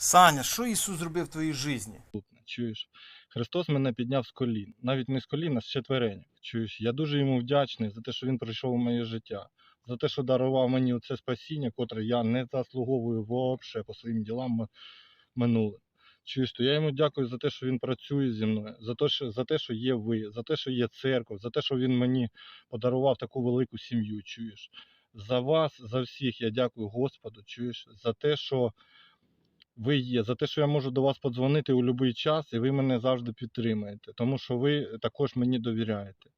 Саня, що Ісус зробив в твоїй житті? Чуєш? Христос мене підняв з колін. Навіть не з колін, а з четвереньок. Чуєш? Я дуже йому вдячний за те, що він прийшов у моє життя, за те, що дарував мені оце спасіння, котре я не заслуговую взагалі по своїм ділам м- минулим. Чуєш, то я йому дякую за те, що він працює зі мною, за те, що, за те, що є ви, за те, що є церква, за те, що він мені подарував таку велику сім'ю. Чуєш? За вас, за всіх я дякую Господу, чуєш, за те, що ви є, за те, що я можу до вас подзвонити у будь-який час, і ви мене завжди підтримаєте, тому що ви також мені довіряєте.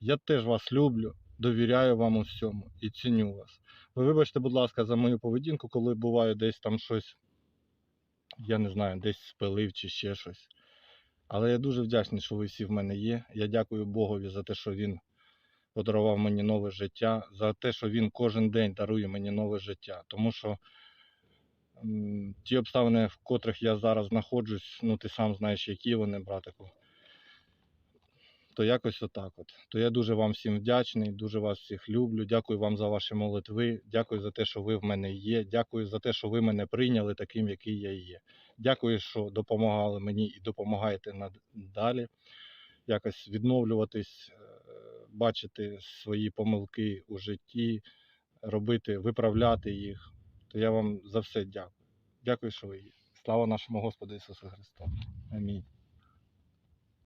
Я теж вас люблю, довіряю вам у всьому і ціню вас. Ви вибачте, будь ласка, за мою поведінку, коли буває десь там щось, я не знаю, десь спилив чи ще щось. Але я дуже вдячний, що ви всі в мене є. Я дякую Богові за те, що він подарував мені нове життя, за те, що він кожен день дарує мені нове життя. Тому що ті обставини, в котрих я зараз знаходжусь, ну ти сам знаєш, які вони, братику. То якось отак от. То я дуже вам всім вдячний, дуже вас всіх люблю. Дякую вам за ваші молитви. Дякую за те, що ви в мене є. Дякую за те, що ви мене прийняли таким, який я є. Дякую, що допомагали мені і допомагаєте надалі. Якось відновлюватись, е, бачити свої помилки у житті, робити, виправляти їх. То я вам за все дякую. Дякую, що ви є. Слава нашому Господу Ісусу Христу. Амінь.